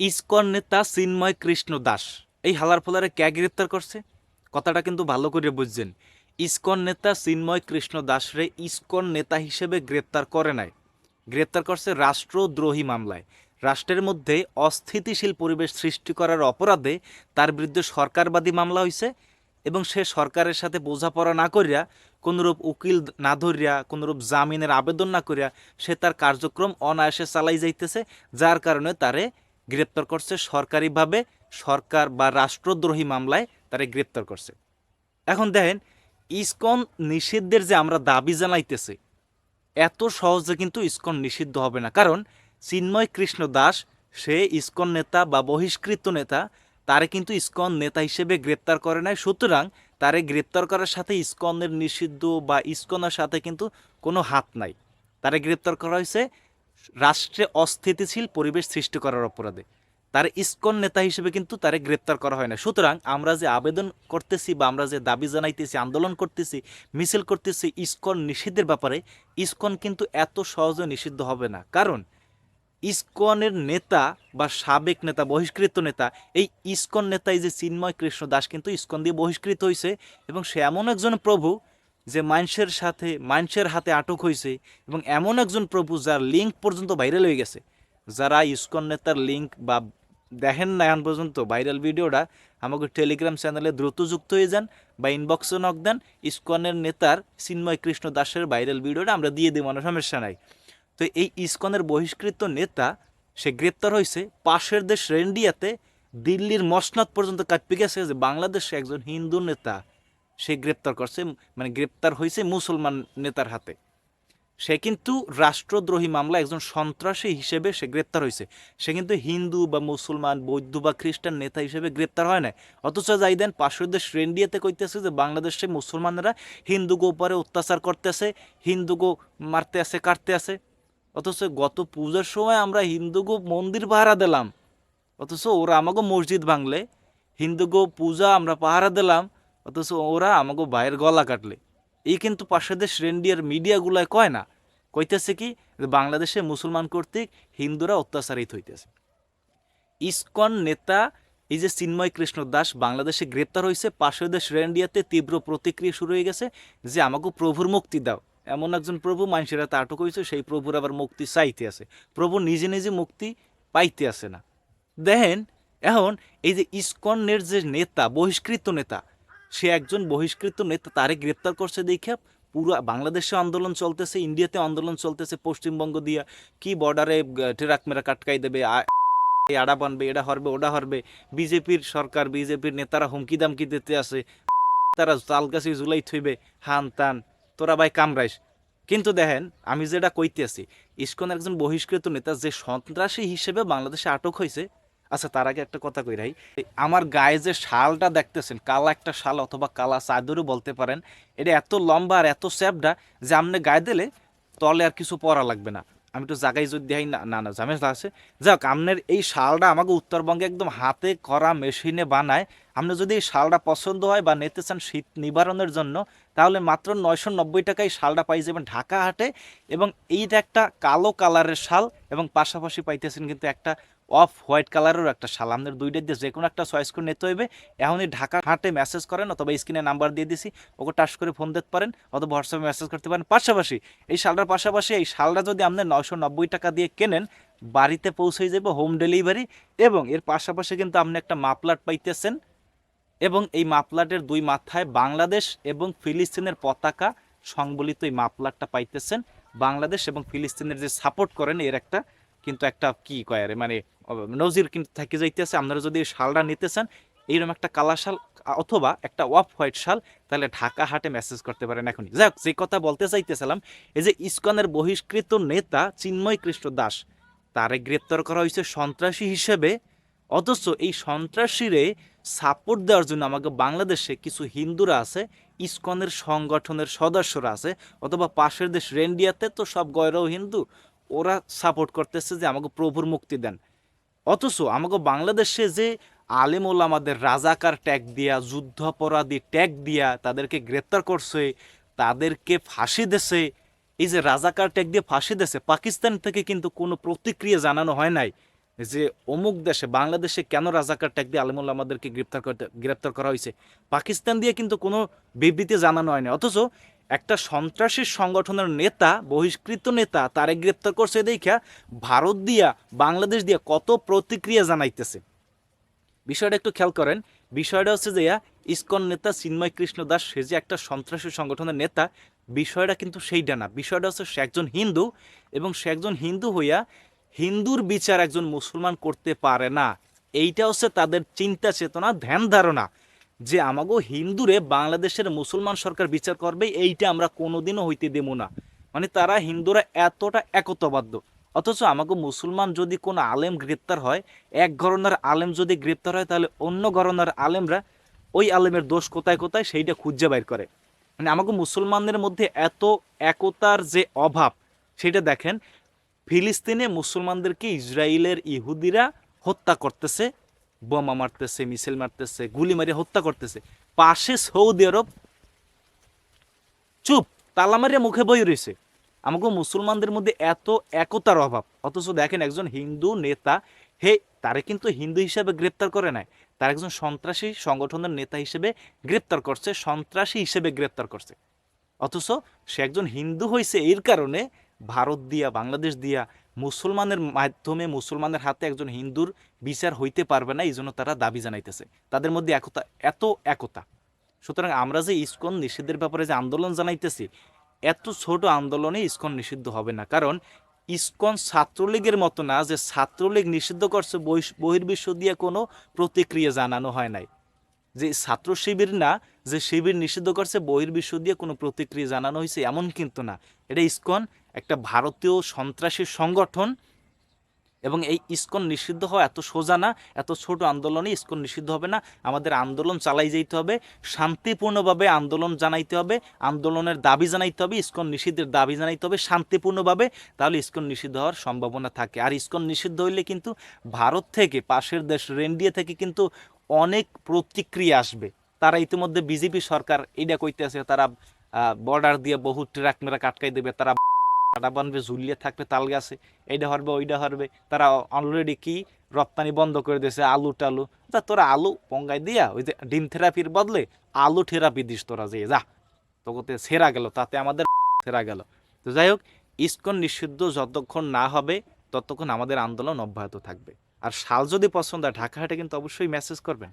ISKCON নেতা চিন্ময় কৃষ্ণ দাস। এই হালার ফলারে কে গ্রেপ্তার করছে? কথাটা কিন্তু ভালো করে বুঝছেন। ইস্কন নেতা চিন্ময় কৃষ্ণ দাসরে ইস্কন নেতা হিসেবে গ্রেপ্তার করে নাই। গ্রেপ্তার করছে রাষ্ট্রদ্রোহী মামলায়। রাষ্ট্রের মধ্যে অস্থিতিশীল পরিবেশ সৃষ্টি করার অপরাধে তার বিরুদ্ধে সরকারবাদী মামলা হয়েছে এবং সে সরকারের সাথে বোঝাপড়া না করিয়া, কোনোরূপ উকিল না ধরিয়া, কোনোরূপ জামিনের আবেদন না করিয়া সে তার কার্যক্রম অনায়াসে চালাই যাইতেছে, যার কারণে তারে গ্রেপ্তার করছে সরকারিভাবে সরকার বা রাষ্ট্রদ্রোহী মামলায় তারে গ্রেপ্তার করছে। এখন দেখেন, ইসকন নিষিদ্ধের যে আমরা দাবি জানাইতেছি, এত সহজে কিন্তু ইসকন নিষিদ্ধ হবে না। কারণ চিন্ময় কৃষ্ণ দাস, সে ইসকন নেতা বা বহিষ্কৃত নেতা, তারে কিন্তু ইসকন নেতা হিসেবে গ্রেপ্তার করে নাই। সুতরাং তারে গ্রেপ্তার করার সাথে ইসকনের নিষিদ্ধ বা ইসকনের সাথে কিন্তু কোনো হাত নাই। তারে গ্রেপ্তার করা হয়েছে রাষ্ট্রে অস্থিতিশীল পরিবেশ সৃষ্টি করার অপরাধে। তার ইস্কন নেতা হিসেবে কিন্তু তারে গ্রেপ্তার করা হয় না। সুতরাং আমরা যে আবেদন করতেছি বা আমরা যে দাবি জানাইতেছি, আন্দোলন করতেছি, মিছিল করতেছি, ইস্কন নিষিদ্ধের ব্যাপারে, ইস্কন কিন্তু এত সহজে নিষিদ্ধ হবে না। কারণ ইস্কনের নেতা বা সাবেক নেতা, বহিষ্কৃত নেতা, এই ইস্কন নেতা এই যে চিন্ময় কৃষ্ণ দাস কিন্তু ইস্কন দিয়ে বহিষ্কৃত হয়েছে এবং সে এমন একজন প্রভু যে মানুষের সাথে, মানুষের হাতে আটক হয়েছে এবং এমন একজন প্রভু যার লিঙ্ক পর্যন্ত ভাইরাল হয়ে গেছে। যারা ইস্কন নেতার লিঙ্ক বা দেখেন না এখন পর্যন্ত ভাইরাল ভিডিওটা, আমাকে টেলিগ্রাম চ্যানেলে দ্রুত যুক্ত হয়ে যান বা ইনবক্সে নক দেন। ইস্কনের নেতার চিন্ময় কৃষ্ণ দাসের ভাইরাল ভিডিওটা আমরা দিয়ে দিই কোনো সমস্যা নাই। তো এই ইস্কনের বহিষ্কৃত নেতা, সে গ্রেপ্তার হয়েছে পাশের দেশ রেন্ডিয়াতে, দিল্লির মসনদ পর্যন্ত কাটপে গেছে যে বাংলাদেশে একজন হিন্দু নেতা। সে গ্রেপ্তার করছে মানে গ্রেপ্তার হয়েছে মুসলমান নেতার হাতে। সে কিন্তু রাষ্ট্রদ্রোহী মামলা, একজন সন্ত্রাসী হিসেবে সে গ্রেপ্তার হয়েছে। সে কিন্তু হিন্দু বা মুসলমান, বৌদ্ধ বা খ্রিস্টান নেতা হিসেবে গ্রেপ্তার হয় না অথচ যাই দেন পাশের দেশ রেন্ডিয়াতে কইতেছে যে বাংলাদেশে মুসলমানেরা হিন্দুগো উপরে অত্যাচার করতেছে হিন্দুগো মারতে আছে, কাটতে আছে। অথচ গত পূজার সময় আমরা হিন্দুগো মন্দির পাহারা দিলাম। অথচ ওরা আমাকে মসজিদ ভাঙলে হিন্দুগো পূজা আমরা পাহারা দিলাম। অথচ ওরা আমাকে বাইরের গলা কাটলে। এই কিন্তু পাশের দেশ রেন্ডিয়ার মিডিয়াগুলায় কয় না, কইতেছে কি বাংলাদেশে মুসলমান কর্তৃক হিন্দুরা অত্যাচারিত হইতেছে। ইসকন নেতা এই যে চিন্ময় কৃষ্ণ দাস বাংলাদেশে গ্রেপ্তার হয়েছে পাশের দেশ রেন্ডিয়াতে তীব্র প্রতিক্রিয়া শুরু হয়ে গেছে যে আমাকে প্রভুর মুক্তি দাও। এমন একজন প্রভু, মানুষেরা তা আটক হয়েছে সেই প্রভুর আবার মুক্তি চাইতে আছে। প্রভু নিজে নিজে মুক্তি পাইতে আসে না। দেখেন এখন এই যে ইসকনের যে নেতা, বহিষ্কৃত নেতা সে একজন বহিষ্কৃত নেতা, তারে গ্রেপ্তার করছে দেখে পুরো বাংলাদেশে আন্দোলন চলতেছে ইন্ডিয়াতে আন্দোলন চলতেছে, পশ্চিমবঙ্গ দিয়া। কি বর্ডারে ট্রাক মেরা কাটকাই দেবে আড়া বানবে এটা হরবে ওটা হরবে। বিজেপির সরকার, বিজেপির নেতারা হুমকি দামকি দিতে আছে তারা তালগাছি জুলাই থইবে, হান তান। তোরা ভাই কামরাইস কিন্তু দেখেন, আমি যেটা কইতে আছি ইস্কন একজন বহিষ্কৃত নেতা, যে সন্ত্রাসী হিসেবে বাংলাদেশে আটক হয়েছে আচ্ছা তার আগে একটা কথা কই রাই। আমার গায়ে যে শালটা দেখতেছেন, কালা একটা শাল অথবা কালা চাদরও বলতে পারেন, এটা এত লম্বা আর এত স্যাপটা যে আপনি গায়ে দিলে তলে আর কিছু পরা লাগবে না। আমি তো জায়গায় যদি দেখাই, না না না, ঝামেলা আছে। যাক, আপনার এই শালটা আমাকে উত্তরবঙ্গে একদম হাতে করা মেশিনে বানায়। আপনি যদি এই শালটা পছন্দ হয় বা নিতে চান শীত নিবারণের জন্য, তাহলে মাত্র নয়শো নব্বই টাকায় শালটা পাই যাবেন ঢাকা হাটে। এবং এইটা একটা কালো কালারের শাল এবং পাশাপাশি পাইতেছেন কিন্তু একটা অফ হোয়াইট কালারেরও একটা শাল। আপনার দুইটার দিয়ে যে কোনো একটা চয়েস করে নিতে হইবে। এখনই ঢাকা হাটে মেসেজ করেন অথবা স্ক্রিনে নাম্বার দিয়ে দিছি, ওকে টাচ করে ফোন দিতে পারেন অথবা হোয়াটসঅ্যাপে মেসেজ করতে পারেন। পাশাপাশি এই শালটার পাশাপাশি এই শালটা যদি আপনি নয়শো নব্বই টাকা দিয়ে কেনেন, বাড়িতে পৌঁছে যাবে হোম ডেলিভারি এবং এর পাশাপাশি কিন্তু আপনি একটা মাপলাট পাইতেছেন এবং এই মাপলাটের দুই মাথায় বাংলাদেশ এবং ফিলিস্তিনের পতাকা সংবলিত এই মাপলাটটা পাইতেছেন। বাংলাদেশ এবং ফিলিস্তিনের যে সাপোর্ট করেন, এর একটা কিন্তু একটা কি কয় মানে নজির কিন্তু থেকে যাইতেছে। আপনারা যদি শালটা নিতে চান এইরকম একটা কালা শাল অথবা একটা অফ হোয়াইট শাল, তাহলে ঢাকা হাটে মেসেজ করতে পারেন এখনই। যাক, যে কথা বলতে চাইতেছিলাম, এই যে ইসকনের বহিষ্কৃত নেতা চিন্ময় কৃষ্ণ দাস, তারে গ্রেপ্তার করা হয়েছে সন্ত্রাসী হিসেবে। অথচ এই সন্ত্রাসীরে সাপোর্ট দেওয়ার জন্য আমাকে বাংলাদেশে কিছু হিন্দুরা আছে, ইসকনের সংগঠনের সদস্যরা আছে, অথবা পাশের দেশ রেন্ডিয়াতে তো সব গয়রাও হিন্দু ওরা সাপোর্ট করতেছে যে আমাকে প্রভুর মুক্তি দেন। অথচ আমাকে বাংলাদেশে যে আলেম ওলামাদের রাজাকার ট্যাগ দিয়া, যুদ্ধাপরাধী ট্যাগ দিয়া তাদেরকে গ্রেপ্তার করছে, তাদেরকে ফাঁসি দেছে, এই যে রাজাকার ট্যাগ দিয়ে ফাঁসি দেছে, পাকিস্তান থেকে কিন্তু কোনো প্রতিক্রিয়া জানানো হয় নাই যে অমুক দেশে, বাংলাদেশে কেন রাজাকার ট্যাগ দিয়ে আলিমুল্লাহ আমাদেরকে গ্রেপ্তার করতে, গ্রেপ্তার করা হয়েছে। পাকিস্তান দিয়ে কিন্তু কোনো বিবৃতি জানানো হয়নি অথচ একটা সন্ত্রাসী সংগঠনের নেতা, বহিষ্কৃত নেতা, তারে গ্রেপ্তার করছে দেখা ভারত দিয়া, বাংলাদেশ দিয়া কত প্রতিক্রিয়া জানাইতেছে। বিষয়টা একটু খেয়াল করেন, বিষয়টা হচ্ছে যে ইস্কন নেতা চিন্ময় কৃষ্ণ দাস, সে যে একটা সন্ত্রাসী সংগঠনের নেতা, বিষয়টা কিন্তু সেইটা না। বিষয়টা হচ্ছে সে একজন হিন্দু এবং সে একজন হিন্দু হইয়া হিন্দুর বিচার একজন মুসলমান করতে পারে না। এইটা হচ্ছে তাদের চিন্তা চেতনা ধ্যান ধারণা যে আমাগো হিন্দুরে বাংলাদেশের মুসলমান সরকার বিচার করবে, এইটা আমরা কোনোদিনও হইতে দেব না। মানে তারা হিন্দুরা এতটা একতাবদ্ধ। অথচ আমাকে মুসলমান যদি কোনো আলেম গ্রেপ্তার হয়, এক ঘরনার আলেম যদি গ্রেপ্তার হয়, তাহলে অন্য ঘরনার আলেমরা ওই আলেমের দোষ কোথায় কোথায়, সেইটা খুঁজে বাইর করে। মানে আমাকে মুসলমানদের মধ্যে এত একতার যে অভাব, সেটা দেখেন, ফিলিস্তিনে মুসলমানদেরকে ইসরায়েলের ইহুদিরা হত্যা করতেছে বোমা মারতেছে, মিছিল মারতেছে, গুলি মারি হত্যা করতেছে। পাশে সৌদি আরব, চুপ, তালা মারিয়া মুখে বই রয়েছে। আমাকে মুসলমানদের মধ্যে এত একতার অভাব। অথচ দেখেন একজন হিন্দু নেতা, হে, তারে কিন্তু হিন্দু হিসাবে গ্রেপ্তার করে নাই। তার একজন সন্ত্রাসী সংগঠনের নেতা হিসেবে গ্রেপ্তার করছে, সন্ত্রাসী হিসেবে গ্রেপ্তার করছে। অথচ সে একজন হিন্দু হয়েছে এর কারণে, ভারত দিয়া, বাংলাদেশ দিয়া মুসলমানের মাধ্যমে মুসলমানের হাতে একজন হিন্দুর বিচার হইতে পারবে না এই জন্য তারা দাবি জানাইতেছে। তাদের মধ্যে একতা, এত একতা। সুতরাং আমরা যে ইস্কন নিষিদ্ধের ব্যাপারে যে আন্দোলন জানাইতেছি, এত ছোট আন্দোলনে ইস্কন নিষিদ্ধ হবে না। কারণ ইস্কন ছাত্রলীগের মতো না যে ছাত্রলীগ নিষিদ্ধ করছে বহির্বিশ্ব দিয়ে কোনো প্রতিক্রিয়া জানানো হয় নাই। যে ছাত্র শিবির না, যে শিবির নিষিদ্ধ করছে, বহির্বিশ্ব দিয়ে কোনো প্রতিক্রিয়া জানানো হয়েছে এমন কিন্তু না। এটা ইস্কন একটা ভারতীয় সন্ত্রাসী সংগঠন এবং এই ইস্কন নিষিদ্ধ হওয়া এত সোজা না, এত ছোট আন্দোলনে ইস্কন নিষিদ্ধ হবে না। আমাদের আন্দোলন চালাই যেতে হবে, শান্তিপূর্ণভাবে আন্দোলন জানাইতে হবে, আন্দোলনের দাবি জানাইতে হবে, ইস্কন নিষিদ্ধের দাবি জানাইতে হবে শান্তিপূর্ণভাবে, তাহলে ইস্কন নিষিদ্ধ হওয়ার সম্ভাবনা থাকে। আর ইস্কন নিষিদ্ধ হইলে কিন্তু ভারত থেকে, পাশের দেশ রেন্ডিয়া থেকে কিন্তু অনেক প্রতিক্রিয়া আসবে। তারা ইতিমধ্যে বিজেপি সরকার এটা কইতেছে, তারা বর্ডার দিয়ে বহু ট্রাক মেরা কাটকাই দেবে, তারা কাটা বানবে, ঝুলিয়ে থাকবে, তাল গাছে। এইটা হরবে ওইটা হরবে। তারা অলরেডি কি? রপ্তানি বন্ধ করে দিয়েছে, আলু টালু। তা তোরা আলু পঙ্গাই দিয়া ওই যে ডিম থেরাপির বদলে আলু থেরাপি দিস তোরা যে, যা। তোকে সেরা গেল, তাতে আমাদের সেরা গেল। তো যাই হোক, ইস্কন নিষিদ্ধ যতক্ষণ না হবে, ততক্ষণ আমাদের আন্দোলন অব্যাহত থাকবে। আর শাল যদি পছন্দ হয়, ঢাকা হাটে কিন্তু অবশ্যই মেসেজ করবেন।